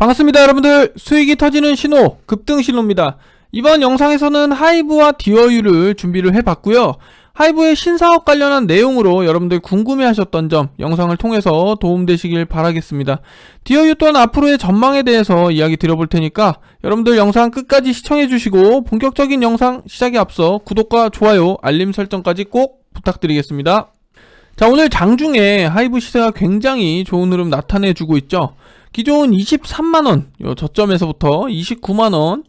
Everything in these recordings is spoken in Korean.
반갑습니다 여러분들. 수익이 터지는 신호 급등 신호입니다. 이번 영상에서는 하이브와 디어유를 준비를 해봤고요. 하이브의 신사업 관련한 내용으로 여러분들 궁금해 하셨던 점 영상을 통해서 도움되시길 바라겠습니다. 디어유 또한 앞으로의 전망에 대해서 이야기 드려볼 테니까 여러분들 영상 끝까지 시청해 주시고 본격적인 영상 시작에 앞서 구독과 좋아요 알림 설정까지 꼭 부탁드리겠습니다. 자 오늘 장중에 하이브 시세가 굉장히 좋은 흐름 나타내주고 있죠 기존 23만원 요 저점에서부터 29만원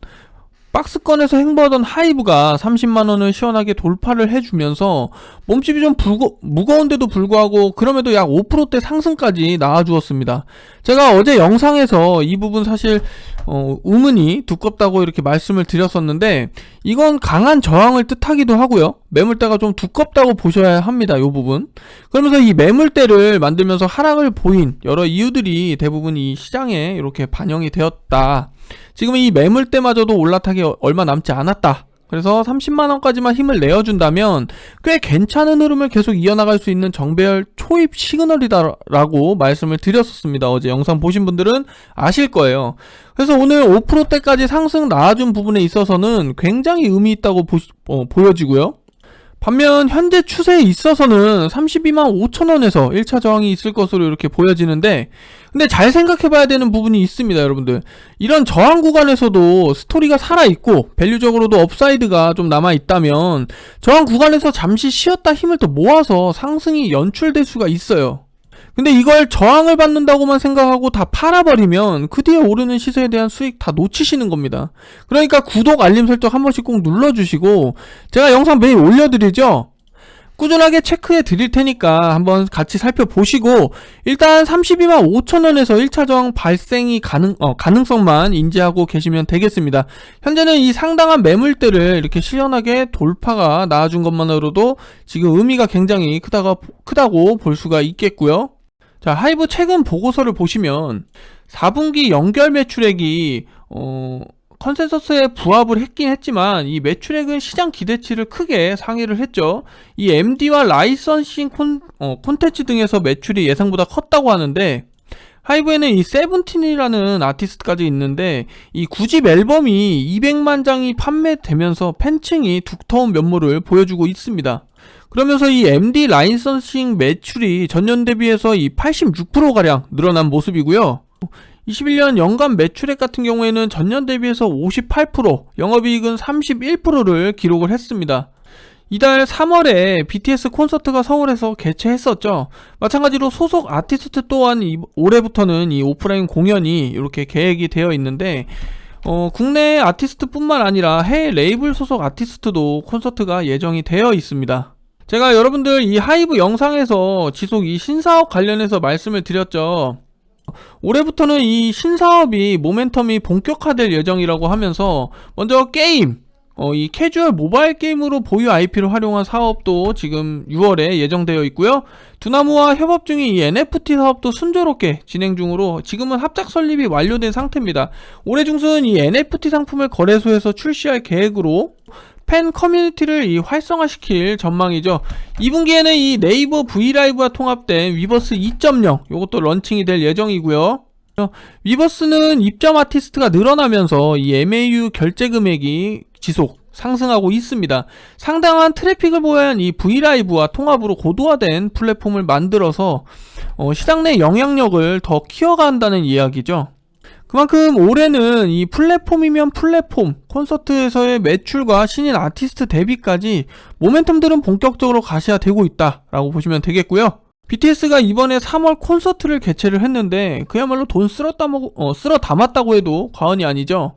박스권에서 행보하던 하이브가 30만원을 시원하게 돌파를 해주면서 몸집이 좀 불고, 무거운데도 불구하고 그럼에도 약 5%대 상승까지 나와주었습니다. 제가 어제 영상에서 이 부분 사실 어, 우문이 두껍다고 이렇게 말씀을 드렸었는데 이건 강한 저항을 뜻하기도 하고요. 매물대가 좀 두껍다고 보셔야 합니다. 이 부분. 그러면서 이 매물대를 만들면서 하락을 보인 여러 이유들이 대부분 이 시장에 이렇게 반영이 되었다. 지금 이 매물대마저도 올라타기 얼마 남지 않았다. 그래서 30만원까지만 힘을 내어준다면 꽤 괜찮은 흐름을 계속 이어나갈 수 있는 정배열 초입 시그널이다라고 말씀을 드렸었습니다. 어제 영상 보신 분들은 아실 거예요. 그래서 오늘 5%대까지 상승 나와준 부분에 있어서는 굉장히 의미 있다고 보, 어, 보여지고요. 반면 현재 추세에 있어서는 32만 5천원에서 1차 저항이 있을 것으로 이렇게 보여지는데 근데 잘 생각해 봐야 되는 부분이 있습니다 여러분들. 이런 저항 구간에서도 스토리가 살아있고 밸류적으로도 업사이드가 좀 남아있다면 저항 구간에서 잠시 쉬었다 힘을 더 모아서 상승이 연출될 수가 있어요 근데 이걸 저항을 받는다고만 생각하고 다 팔아버리면 그 뒤에 오르는 시세에 대한 수익 다 놓치시는 겁니다. 그러니까 구독, 알림 설정 한 번씩 꼭 눌러주시고 제가 영상 매일 올려드리죠? 꾸준하게 체크해 드릴 테니까 한번 같이 살펴보시고 일단 32만 5천원에서 1차 저항 발생이 가능, 어, 가능성만 인지하고 계시면 되겠습니다. 현재는 이 상당한 매물대를 이렇게 시원하게 돌파가 나와준 것만으로도 지금 의미가 굉장히 크다가, 크다고 볼 수가 있겠고요. 자, 하이브 최근 보고서를 보시면 4분기 연결 매출액이 어 컨센서스에 부합을 했긴 했지만 이 매출액은 시장 기대치를 크게 상회를 했죠. 이 MD와 라이선싱 콘, 어, 콘텐츠 등에서 매출이 예상보다 컸다고 하는데 하이브에는 이 세븐틴이라는 아티스트까지 있는데 이 9집 앨범이 200만 장이 판매되면서 팬층이 두터운 면모를 보여주고 있습니다. 그러면서 이 MD 라이선싱 매출이 전년 대비해서 이 86%가량 늘어난 모습이고요. 21년 연간 매출액 같은 경우에는 전년 대비해서 58%, 영업이익은 31%를 기록을 했습니다. 이달 3월에 BTS 콘서트가 서울에서 개최했었죠. 마찬가지로 소속 아티스트 또한 이, 올해부터는 이 오프라인 공연이 이렇게 계획이 되어 있는데 어, 국내 아티스트뿐만 아니라 해외 레이블 소속 아티스트도 콘서트가 예정이 되어 있습니다. 제가 여러분들 이 하이브 영상에서 지속 이 신사업 관련해서 말씀을 드렸죠. 올해부터는 이 신사업이 모멘텀이 본격화될 예정이라고 하면서 먼저 게임 어, 이 캐주얼 모바일 게임으로 보유 IP를 활용한 사업도 지금 6월에 예정되어 있고요. 두나무와 협업 중인 이 NFT 사업도 순조롭게 진행 중으로 지금은 합작 설립이 완료된 상태입니다. 올해 중순 이 NFT 상품을 거래소에서 출시할 계획으로 팬 커뮤니티를 이 활성화시킬 전망이죠. 2분기에는 이 네이버 브이라이브와 통합된 위버스 2.0 이것도 런칭이 될 예정이고요. 위버스는 입점 아티스트가 늘어나면서 이 MAU 결제 금액이 지속 상승하고 있습니다. 상당한 트래픽을 보유한 이 브이라이브와 통합으로 고도화된 플랫폼을 만들어서 어, 시장 내 영향력을 더 키워간다는 이야기죠. 그만큼 올해는 이 플랫폼이면 플랫폼, 콘서트에서의 매출과 신인 아티스트 데뷔까지 모멘텀들은 본격적으로 가시화 되고 있다라고 보시면 되겠고요. BTS가 이번에 3월 콘서트를 개최를 했는데 그야말로 돈 쓸어 담았, 어, 쓸어 담았다고 해도 과언이 아니죠.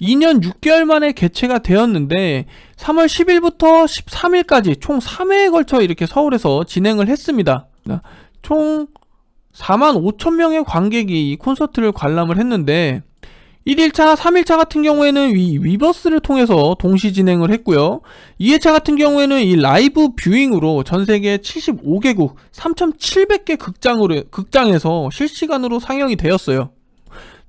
2년 6개월 만에 개최가 되었는데 3월 10일부터 13일까지 총 3회에 걸쳐 이렇게 서울에서 진행을 했습니다. 총 4만 5천 명의 관객이 이 콘서트를 관람을 했는데 1일차, 3일차 같은 경우에는 이 위버스를 통해서 동시 진행을 했고요. 2회차 같은 경우에는 이 라이브 뷰잉으로 전 세계 75개국 3,700개 극장으로 극장에서 실시간으로 상영이 되었어요.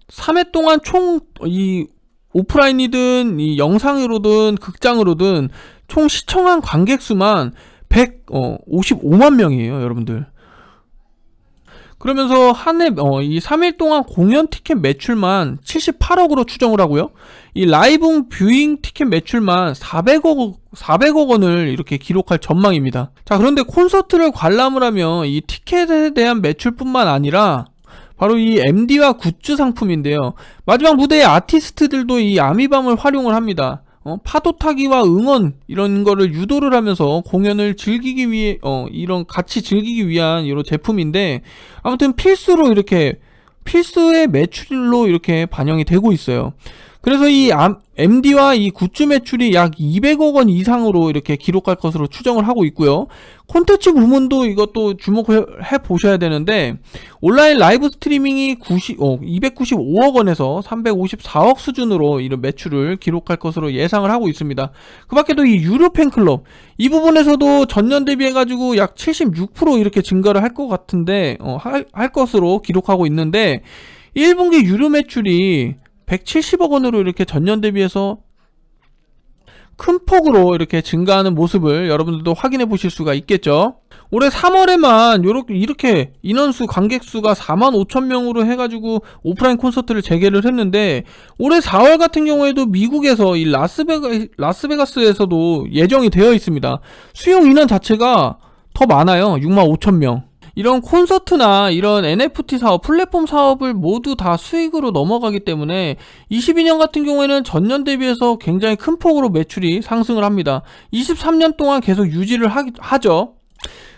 3회 동안 총 이 오프라인이든 이 영상으로든 극장으로든 총 시청한 관객 수만 155만 명이에요, 여러분들. 그러면서 한 해, 어, 이 3일 동안 공연 티켓 매출만 78억으로 추정을 하고요. 이 라이브 뷰잉 티켓 매출만 400억, 400억 원을 이렇게 기록할 전망입니다. 자, 그런데 콘서트를 관람을 하면 이 티켓에 대한 매출뿐만 아니라 바로 이 MD와 굿즈 상품인데요. 마지막 무대의 아티스트들도 이 아미밤을 활용을 합니다. 어, 파도 타기와 응원 이런 거를 유도를 하면서 공연을 즐기기 위해 어, 이런 같이 즐기기 위한 이런 제품인데 아무튼 필수로 이렇게 필수의 매출로 이렇게 반영이 되고 있어요. 그래서 이 MD와 이 굿즈 매출이 약 200억 원 이상으로 이렇게 기록할 것으로 추정을 하고 있고요. 콘텐츠 부문도 이것도 주목해 보셔야 되는데 온라인 라이브 스트리밍이 90, 어, 295억 원에서 354억 수준으로 이런 매출을 기록할 것으로 예상을 하고 있습니다. 그 밖에도 이 유료 팬클럽 이 부분에서도 전년 대비해 가지고 약 76% 이렇게 증가를 할 것 같은데 어, 할, 할 것으로 기록하고 있는데 1분기 유료 매출이 170억 원으로 이렇게 전년 대비해서 큰 폭으로 이렇게 증가하는 모습을 여러분들도 확인해 보실 수가 있겠죠. 올해 3월에만 요렇게 이렇게 인원수 관객수가 4만 5천 명으로 해가지고 오프라인 콘서트를 재개를 했는데 올해 4월 같은 경우에도 미국에서 이 라스베가, 라스베가스에서도 예정이 되어 있습니다. 수용 인원 자체가 더 많아요. 6만 5천 명. 이런 콘서트나 이런 NFT 사업, 플랫폼 사업을 모두 다 수익으로 넘어가기 때문에 22년 같은 경우에는 전년 대비해서 굉장히 큰 폭으로 매출이 상승을 합니다. 23년 동안 계속 유지를 하, 하죠.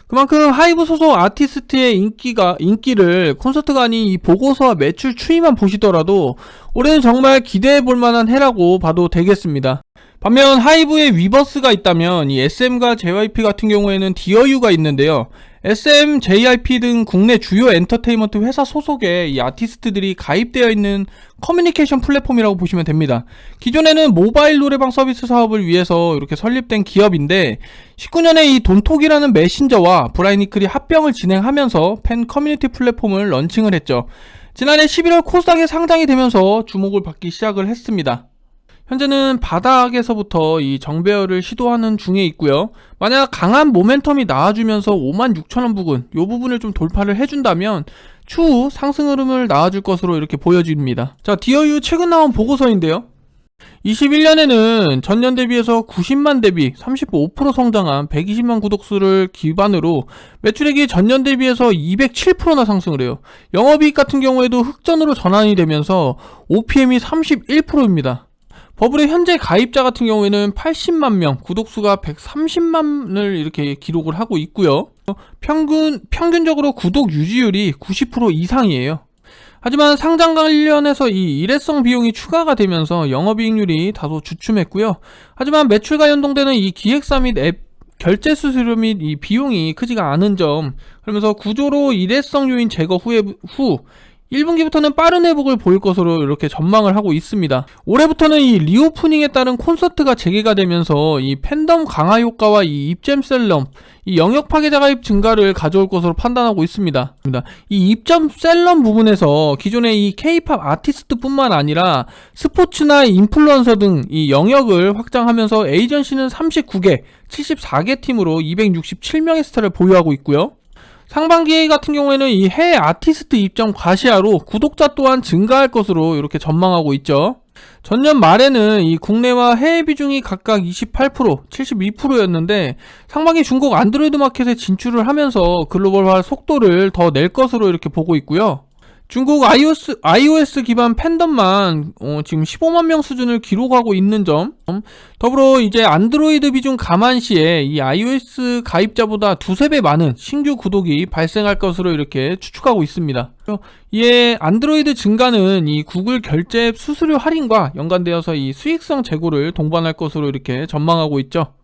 그만큼 하이브 소속 아티스트의 인기가 인기를 콘서트가 아닌 이 보고서와 매출 추이만 보시더라도 올해는 정말 기대해 볼 만한 해라고 봐도 되겠습니다. 반면 하이브에 위버스가 있다면 이 SM과 JYP 같은 경우에는 디어유가 있는데요. SM, JYP 등 국내 주요 엔터테인먼트 회사 소속의 이 아티스트들이 가입되어 있는 커뮤니케이션 플랫폼이라고 보시면 됩니다. 기존에는 모바일 노래방 서비스 사업을 위해서 이렇게 설립된 기업인데 19년에 이 돈톡이라는 메신저와 브라이니클이 합병을 진행하면서 팬 커뮤니티 플랫폼을 런칭을 했죠. 지난해 11월 코스닥에 상장이 되면서 주목을 받기 시작을 했습니다. 현재는 바닥에서부터 이 정배열을 시도하는 중에 있고요. 만약 강한 모멘텀이 나와주면서 5만 6천원 부근, 이 부분을 좀 돌파를 해준다면 추후 상승 흐름을 나와줄 것으로 이렇게 보여집니다. 자, 디어유 최근 나온 보고서인데요. 21년에는 전년 대비해서 90만 대비 35% 성장한 120만 구독수를 기반으로 매출액이 전년 대비해서 207%나 상승을 해요. 영업이익 같은 경우에도 흑전으로 전환이 되면서 OPM이 31%입니다. 버블의 현재 가입자 같은 경우에는 80만 명, 구독수가 130만을 이렇게 기록을 하고 있고요. 평균 평균적으로 구독 유지율이 90% 이상이에요. 하지만 상장 관련해서 이 일회성 비용이 추가가 되면서 영업이익률이 다소 주춤했고요. 하지만 매출과 연동되는 이 기획사 및 앱 결제 수수료 및 이 비용이 크지가 않은 점 그러면서 구조로 일회성 요인 제거 후에 후 1분기부터는 빠른 회복을 보일 것으로 이렇게 전망을 하고 있습니다. 올해부터는 이 리오프닝에 따른 콘서트가 재개가 되면서 이 팬덤 강화 효과와 이 입점 셀럼, 이 영역 파괴자 가입 증가를 가져올 것으로 판단하고 있습니다. 이 입점 셀럼 부분에서 기존의 이 K-팝 아티스트뿐만 아니라 스포츠나 인플루언서 등 이 영역을 확장하면서 에이전시는 39개, 74개 팀으로 267명의 스타를 보유하고 있고요. 상반기 같은 경우에는 이 해외 아티스트 입점 과시화로 구독자 또한 증가할 것으로 이렇게 전망하고 있죠. 전년 말에는 이 국내와 해외 비중이 각각 28%, 72%였는데 상반기 중국 안드로이드 마켓에 진출을 하면서 글로벌화 속도를 더 낼 것으로 이렇게 보고 있고요. 중국 iOS, iOS 기반 팬덤만 어, 지금 15만 명 수준을 기록하고 있는 점 더불어 이제 안드로이드 비중 감안 시에 이 iOS 가입자보다 두세 배 많은 신규 구독이 발생할 것으로 이렇게 추측하고 있습니다. 이에 안드로이드 증가는 이 구글 결제 앱 수수료 할인과 연관되어서 이 수익성 제고를 동반할 것으로 이렇게 전망하고 있죠.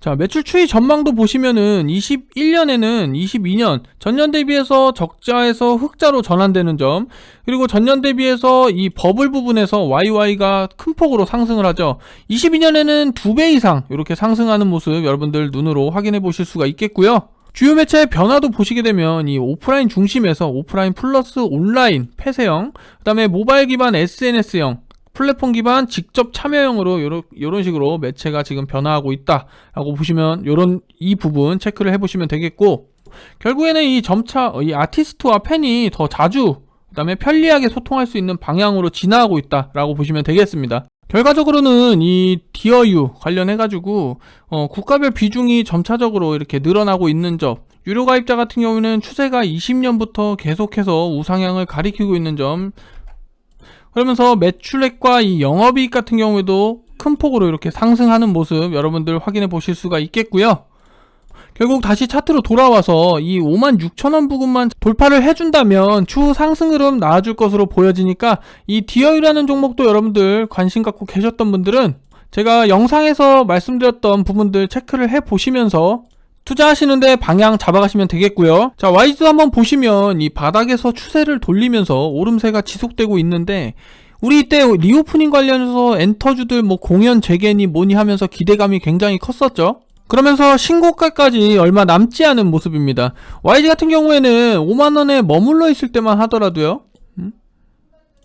자, 매출 추이 전망도 보시면은 21년에는 22년 전년 대비해서 적자에서 흑자로 전환되는 점, 그리고 전년 대비해서 이 버블 부분에서 YY가 큰 폭으로 상승을 하죠. 22년에는 두 배 이상 이렇게 상승하는 모습 여러분들 눈으로 확인해 보실 수가 있겠고요. 주요 매체의 변화도 보시게 되면 이 오프라인 중심에서 오프라인 플러스 온라인 폐쇄형, 그 다음에 모바일 기반 SNS형, 플랫폼 기반 직접 참여형으로 요런 식으로 매체가 지금 변화하고 있다라고 보시면 요런 이 부분 체크를 해보시면 되겠고 결국에는 이 점차 어, 이 아티스트와 팬이 더 자주 그다음에 편리하게 소통할 수 있는 방향으로 진화하고 있다라고 보시면 되겠습니다. 결과적으로는 이 디어유 관련해 가지고 어, 국가별 비중이 점차적으로 이렇게 늘어나고 있는 점 유료 가입자 같은 경우는 추세가 20년부터 계속해서 우상향을 가리키고 있는 점 그러면서 매출액과 이 영업이익 같은 경우에도 큰 폭으로 이렇게 상승하는 모습 여러분들 확인해 보실 수가 있겠고요. 결국 다시 차트로 돌아와서 이 5만 6천원 부근만 돌파를 해준다면 추후 상승 흐름 나아질 것으로 보여지니까 이 디어유라는 종목도 여러분들 관심 갖고 계셨던 분들은 제가 영상에서 말씀드렸던 부분들 체크를 해 보시면서 투자하시는데 방향 잡아가시면 되겠고요. 자, 와이즈도 한번 보시면 이 바닥에서 추세를 돌리면서 오름세가 지속되고 있는데 우리 이때 리오프닝 관련해서 엔터주들 뭐 공연 재개니 뭐니 하면서 기대감이 굉장히 컸었죠. 그러면서 신고가까지 얼마 남지 않은 모습입니다. YG 같은 경우에는 5만원에 머물러 있을 때만 하더라도요.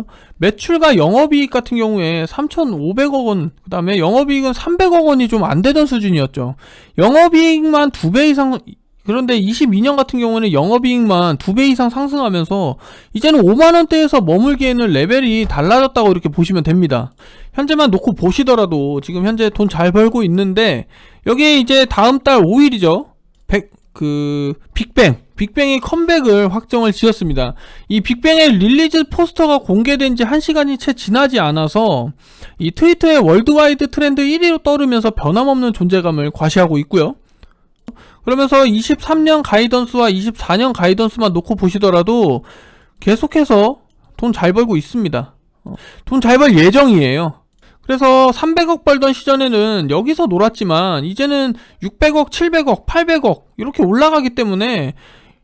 음? 매출과 영업이익 같은 경우에 3,500억 원, 그 다음에 영업이익은 300억 원이 좀 안 되던 수준이었죠. 영업이익만 2배 이상, 그런데 22년 같은 경우에는 영업이익만 2배 이상 상승하면서 이제는 5만원대에서 머물기에는 레벨이 달라졌다고 이렇게 보시면 됩니다. 현재만 놓고 보시더라도 지금 현재 돈 잘 벌고 있는데 여기에 이제 다음 달 5일이죠. 100, 그, 빅뱅. 빅뱅이 컴백을 확정을 지었습니다. 이 빅뱅의 릴리즈 포스터가 공개된 지 1시간이 채 지나지 않아서 이 트위터의 월드와이드 트렌드 1위로 떠오르면서 변함없는 존재감을 과시하고 있고요. 그러면서 23년 가이던스와 24년 가이던스만 놓고 보시더라도 계속해서 돈 잘 벌고 있습니다. 돈 잘 벌 예정이에요. 그래서 300억 벌던 시전에는 여기서 놀았지만 이제는 600억, 700억, 800억 이렇게 올라가기 때문에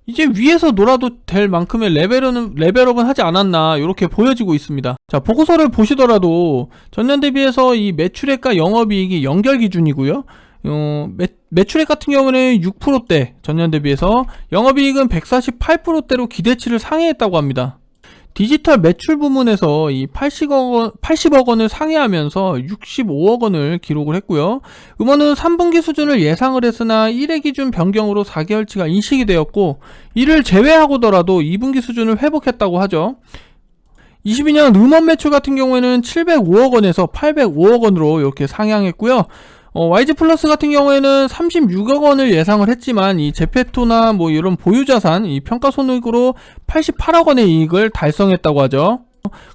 이제 위에서 놀아도 될 만큼의 레벨은 레벨업은 하지 않았나 이렇게 보여지고 있습니다. 자 보고서를 보시더라도 전년 대비해서 이 매출액과 영업이익이 연결 기준이고요. 어, 매, 매출액 같은 경우는 6%대 전년 대비해서 영업이익은 148%대로 기대치를 상회했다고 합니다. 디지털 매출 부문에서 이 80억 원, 80억 원을 상회하면서 65억 원을 기록을 했고요. 음원은 3분기 수준을 예상을 했으나 1회 기준 변경으로 4개월치가 인식이 되었고 이를 제외하고더라도 2분기 수준을 회복했다고 하죠. 22년 음원 매출 같은 경우에는 705억 원에서 805억 원으로 이렇게 상향했고요. 어, YG 플러스 같은 경우에는 36억 원을 예상을 했지만 이 제페토나 뭐 이런 보유자산 이 평가 손익으로 88억 원의 이익을 달성했다고 하죠.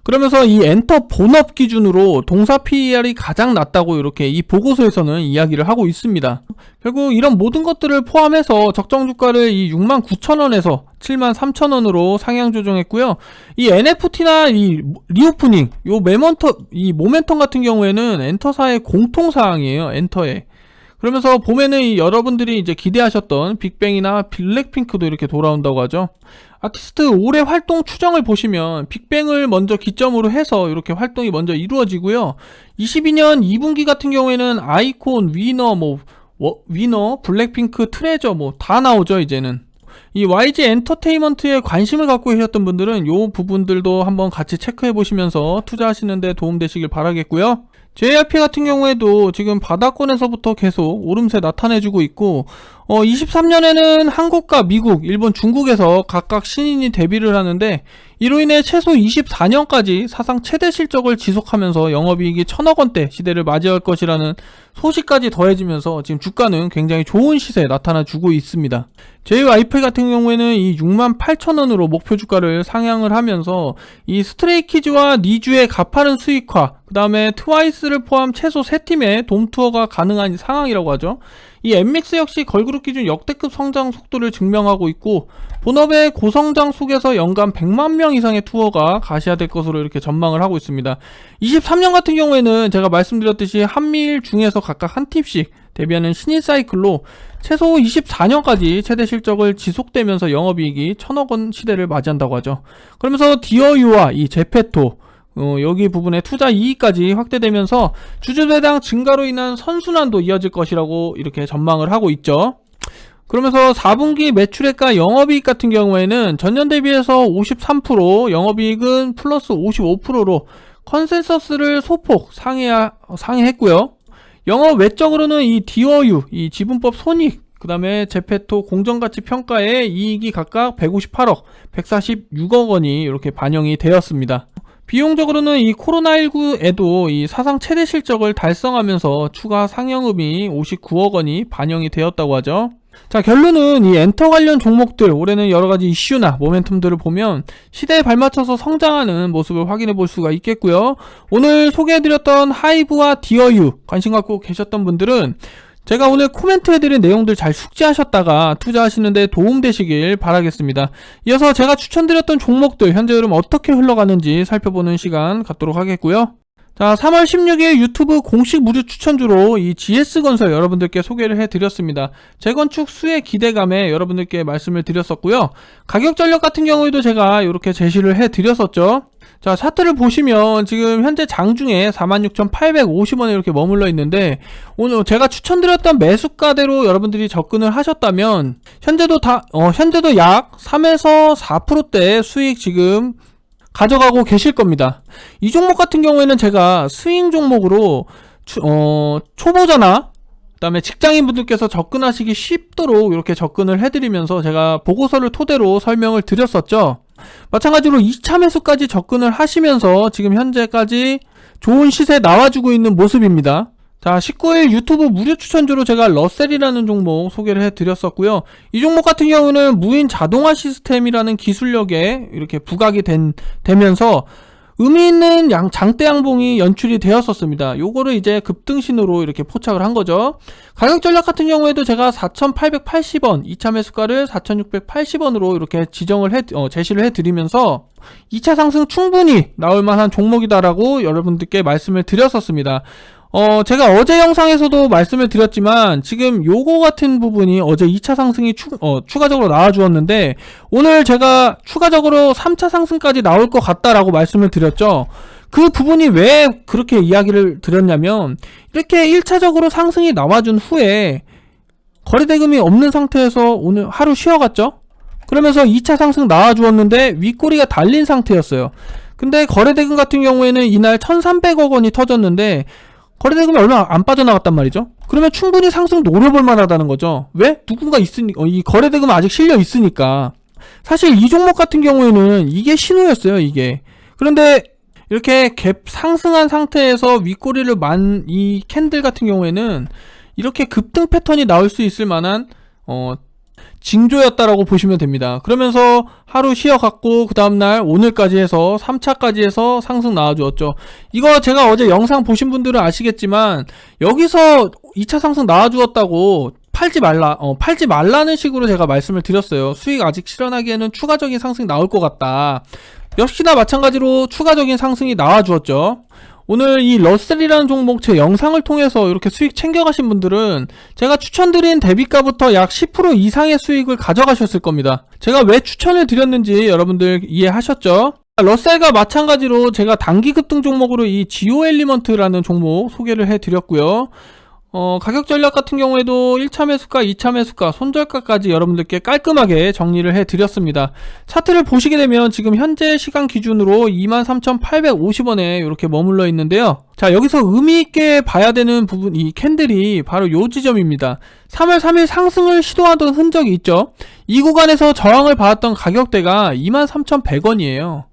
그러면서 이 엔터 본업 기준으로 동사 PER이 가장 낮다고 이렇게 이 보고서에서는 이야기를 하고 있습니다. 결국 이런 모든 것들을 포함해서 적정 주가를 이 6만 9천 원에서 7만 3천 원으로 상향 조정했고요. 이 NFT나 이 리오프닝, 요 메먼터, 이 모멘텀 같은 경우에는 엔터사의 공통 사항이에요. 엔터에. 그러면서 봄에는 여러분들이 이제 기대하셨던 빅뱅이나 블랙핑크도 이렇게 돌아온다고 하죠. 아티스트 올해 활동 추정을 보시면 빅뱅을 먼저 기점으로 해서 이렇게 활동이 먼저 이루어지고요. 22년 2분기 같은 경우에는 아이콘, 위너, 뭐 위너, 블랙핑크, 트레저 뭐 다 나오죠 이제는. 이 YG 엔터테인먼트에 관심을 갖고 계셨던 분들은 이 부분들도 한번 같이 체크해 보시면서 투자하시는데 도움 되시길 바라겠고요. JYP 같은 경우에도 지금 바닥권에서부터 계속 오름세 나타내주고 있고 어 23년에는 한국과 미국, 일본, 중국에서 각각 신인이 데뷔를 하는데 이로 인해 최소 24년까지 사상 최대 실적을 지속하면서 영업이익이 천억 원대 시대를 맞이할 것이라는 소식까지 더해지면서 지금 주가는 굉장히 좋은 시세에 나타나 주고 있습니다. JYP 같은 경우에는 이 6만 8천 원으로 목표 주가를 상향을 하면서 이 스트레이키즈와 니주의 가파른 수익화, 그 다음에 트와이스를 포함 최소 3팀의 돔투어가 가능한 상황이라고 하죠. 이 엠믹스 역시 걸그룹 기준 역대급 성장 속도를 증명하고 있고 본업의 고성장 속에서 연간 100만 명 이상의 투어가 가시화될 것으로 이렇게 전망을 하고 있습니다. 23년 같은 경우에는 제가 말씀드렸듯이 한미일 중에서 각각 한 팀씩 데뷔하는 신인 사이클로 최소 24년까지 최대 실적을 지속되면서 영업이익이 천억 원 시대를 맞이한다고 하죠. 그러면서 디어유와 이 제페토 어, 여기 부분에 투자 이익까지 확대되면서 주주 배당 증가로 인한 선순환도 이어질 것이라고 이렇게 전망을 하고 있죠. 그러면서 4분기 매출액과 영업이익 같은 경우에는 전년 대비해서 53%, 영업이익은 플러스 55%로 컨센서스를 소폭 상해, 상회했고요. 영업 외적으로는 이 디어유, 이 지분법 손익 그 다음에 제페토 공정가치 평가에 이익이 각각 158억, 146억 원이 이렇게 반영이 되었습니다. 비용적으로는 이 코로나19에도 이 사상 최대 실적을 달성하면서 추가 상영금이 59억 원이 반영이 되었다고 하죠. 자, 결론은 이 엔터 관련 종목들, 올해는 여러 가지 이슈나 모멘텀들을 보면 시대에 발맞춰서 성장하는 모습을 확인해 볼 수가 있겠고요. 오늘 소개해드렸던 하이브와 디어유 관심 갖고 계셨던 분들은 제가 오늘 코멘트해드린 내용들 잘 숙지하셨다가 투자하시는데 도움되시길 바라겠습니다. 이어서 제가 추천드렸던 종목들 현재 흐름 어떻게 흘러가는지 살펴보는 시간 갖도록 하겠고요. 자, 3월 16일 유튜브 공식 무료 추천주로 이 GS건설 여러분들께 소개를 해드렸습니다. 재건축 수혜 기대감에 여러분들께 말씀을 드렸었고요. 가격 전력 같은 경우에도 제가 이렇게 제시를 해드렸었죠. 자, 차트를 보시면 지금 현재 장중에 46,850원에 이렇게 머물러 있는데 오늘 제가 추천드렸던 매수가대로 여러분들이 접근을 하셨다면 현재도 다 어, 현재도 약 3에서 4%대 수익 지금 가져가고 계실 겁니다. 이 종목 같은 경우에는 제가 스윙 종목으로 추- 어, 초보자나 그다음에 직장인 분들께서 접근하시기 쉽도록 이렇게 접근을 해드리면서 제가 보고서를 토대로 설명을 드렸었죠. 마찬가지로 2차 매수까지 접근을 하시면서 지금 현재까지 좋은 시세 나와주고 있는 모습입니다. 자, 19일 유튜브 무료 추천주로 제가 러셀이라는 종목 소개를 해드렸었고요. 이 종목 같은 경우는 무인 자동화 시스템이라는 기술력에 이렇게 부각이 된, 되면서 의미 있는 양, 장대 양봉이 연출이 되었었습니다. 요거를 이제 급등신으로 이렇게 포착을 한 거죠. 가격 전략 같은 경우에도 제가 4,880원, 2차 매수가를 4,680원으로 이렇게 지정을 해, 어, 제시를 해드리면서 2차 상승 충분히 나올 만한 종목이다라고 여러분들께 말씀을 드렸었습니다. 어, 제가 어제 영상에서도 말씀을 드렸지만, 지금 요거 같은 부분이 어제 2차 상승이 추, 어, 추가적으로 나와주었는데, 오늘 제가 추가적으로 3차 상승까지 나올 것 같다라고 말씀을 드렸죠. 그 부분이 왜 그렇게 이야기를 드렸냐면, 이렇게 1차적으로 상승이 나와준 후에, 거래대금이 없는 상태에서 오늘 하루 쉬어갔죠? 그러면서 2차 상승 나와주었는데, 윗꼬리가 달린 상태였어요. 근데 거래대금 같은 경우에는 이날 1,300억 원이 터졌는데, 거래대금이 얼마 안 빠져나갔단 말이죠. 그러면 충분히 상승 노려볼 만하다는 거죠. 왜? 누군가 있으니, 어, 이 거래대금은 아직 실려 있으니까. 사실 이 종목 같은 경우에는 이게 신호였어요, 이게. 그런데 이렇게 갭 상승한 상태에서 윗꼬리를 만 이 캔들 같은 경우에는 이렇게 급등 패턴이 나올 수 있을 만한, 어, 징조였다라고 보시면 됩니다. 그러면서 하루 쉬어갔고 그 다음날 오늘까지 해서 3차까지 해서 상승 나와주었죠. 이거 제가 어제 영상 보신 분들은 아시겠지만 여기서 2차 상승 나와주었다고 팔지 말라, 어, 팔지 말라는 식으로 제가 말씀을 드렸어요. 수익 아직 실현하기에는 추가적인 상승이 나올 것 같다. 역시나 마찬가지로 추가적인 상승이 나와주었죠. 오늘 이 러셀이라는 종목 제 영상을 통해서 이렇게 수익 챙겨가신 분들은 제가 추천드린 대비가부터 약 10% 이상의 수익을 가져가셨을 겁니다. 제가 왜 추천을 드렸는지 여러분들 이해하셨죠? 러셀과 마찬가지로 제가 단기 급등 종목으로 이 지오 엘리먼트라는 종목 소개를 해드렸고요. 어, 가격 전략 같은 경우에도 1차 매수가, 2차 매수가, 손절가까지 여러분들께 깔끔하게 정리를 해드렸습니다. 차트를 보시게 되면 지금 현재 시간 기준으로 23,850원에 이렇게 머물러 있는데요. 자, 여기서 의미있게 봐야 되는 부분, 이 캔들이 바로 요 지점입니다. 3월 3일 상승을 시도하던 흔적이 있죠. 이 구간에서 저항을 받았던 가격대가 23,100원이에요.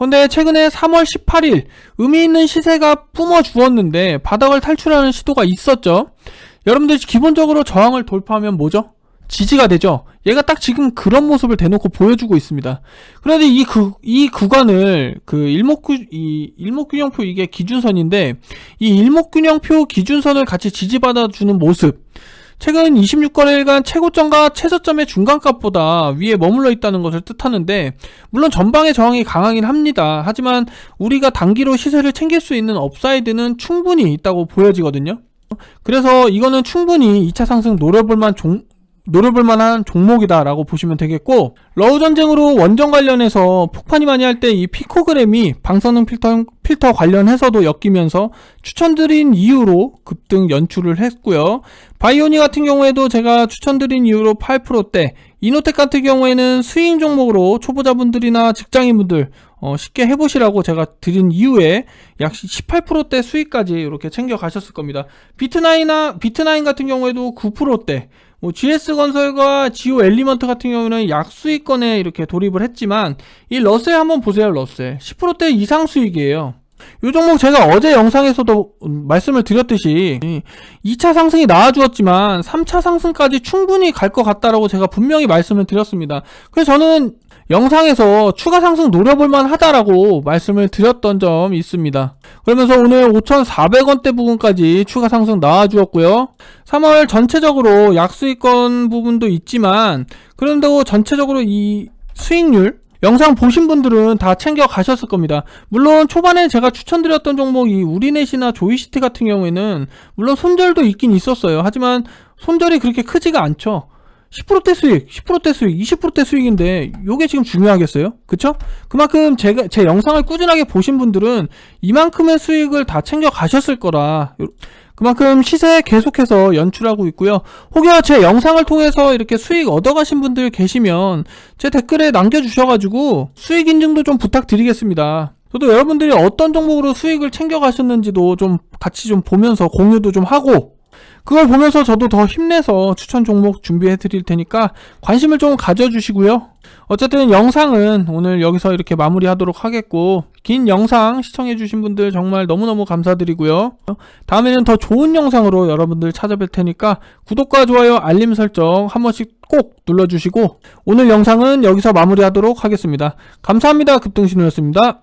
근데 최근에 3월 18일 의미 있는 시세가 뿜어 주었는데 바닥을 탈출하는 시도가 있었죠. 여러분들 기본적으로 저항을 돌파하면 뭐죠? 지지가 되죠. 얘가 딱 지금 그런 모습을 대놓고 보여주고 있습니다. 그런데 이 그, 이 구간을 그 일목균, 이 일목균형표 이게 기준선인데 이 일목균형표 기준선을 같이 지지받아 주는 모습. 최근 26거래일간 최고점과 최저점의 중간값보다 위에 머물러 있다는 것을 뜻하는데 물론 전방의 저항이 강하긴 합니다. 하지만 우리가 단기로 시세를 챙길 수 있는 업사이드는 충분히 있다고 보여지거든요. 그래서 이거는 충분히 2차 상승 노려볼 만 종, 노려볼 만한 종목이다라고 보시면 되겠고 러우 전쟁으로 원전 관련해서 폭탄이 많이 할 때 이 피코그램이 방사능 필터, 필터 관련해서도 엮이면서 추천드린 이유로 급등 연출을 했고요. 바이오니 같은 경우에도 제가 추천드린 이유로 8%대 이노텍 같은 경우에는 스윙 종목으로 초보자분들이나 직장인분들 어, 쉽게 해보시라고 제가 드린 이후에 약 18%대 수익까지 이렇게 챙겨 가셨을 겁니다. 비트나인이나 비트나인 같은 경우에도 9%대 뭐 GS건설과 지오 엘리먼트 같은 경우는 약수익권에 이렇게 돌입을 했지만 이 러셀 한번 보세요 러셀. 10%대 이상 수익이에요 이 종목 제가 어제 영상에서도 음, 말씀을 드렸듯이 2차 상승이 나와주었지만 3차 상승까지 충분히 갈 것 같다라고 제가 분명히 말씀을 드렸습니다 그래서 저는 영상에서 추가 상승 노려볼만 하다라고 말씀을 드렸던 점이 있습니다. 그러면서 오늘 5,400원대 부분까지 추가 상승 나와주었고요. 3월 전체적으로 약수익권 부분도 있지만, 그런데도 전체적으로 이 수익률, 영상 보신 분들은 다 챙겨 가셨을 겁니다. 물론 초반에 제가 추천드렸던 종목이 우리넷이나 조이시티 같은 경우에는 물론 손절도 있긴 있었어요. 하지만 손절이 그렇게 크지가 않죠. 10%대 수익, 10%대 수익, 20%대 수익인데 요게 지금 중요하겠어요? 그쵸? 그만큼 제가 제 영상을 꾸준하게 보신 분들은 이만큼의 수익을 다 챙겨 가셨을 거라 요- 그만큼 시세 계속해서 연출하고 있고요. 혹여 제 영상을 통해서 이렇게 수익 얻어가신 분들 계시면 제 댓글에 남겨주셔가지고 수익 인증도 좀 부탁드리겠습니다. 저도 여러분들이 어떤 종목으로 수익을 챙겨 가셨는지도 좀 같이 좀 보면서 공유도 좀 하고 그걸 보면서 저도 더 힘내서 추천 종목 준비해 드릴 테니까 관심을 좀 가져주시고요. 어쨌든 영상은 오늘 여기서 이렇게 마무리하도록 하겠고 긴 영상 시청해 주신 분들 정말 너무너무 감사드리고요. 다음에는 더 좋은 영상으로 여러분들 찾아뵐 테니까 구독과 좋아요 알림 설정 한 번씩 꼭 눌러주시고 오늘 영상은 여기서 마무리하도록 하겠습니다. 감사합니다. 급등신호였습니다.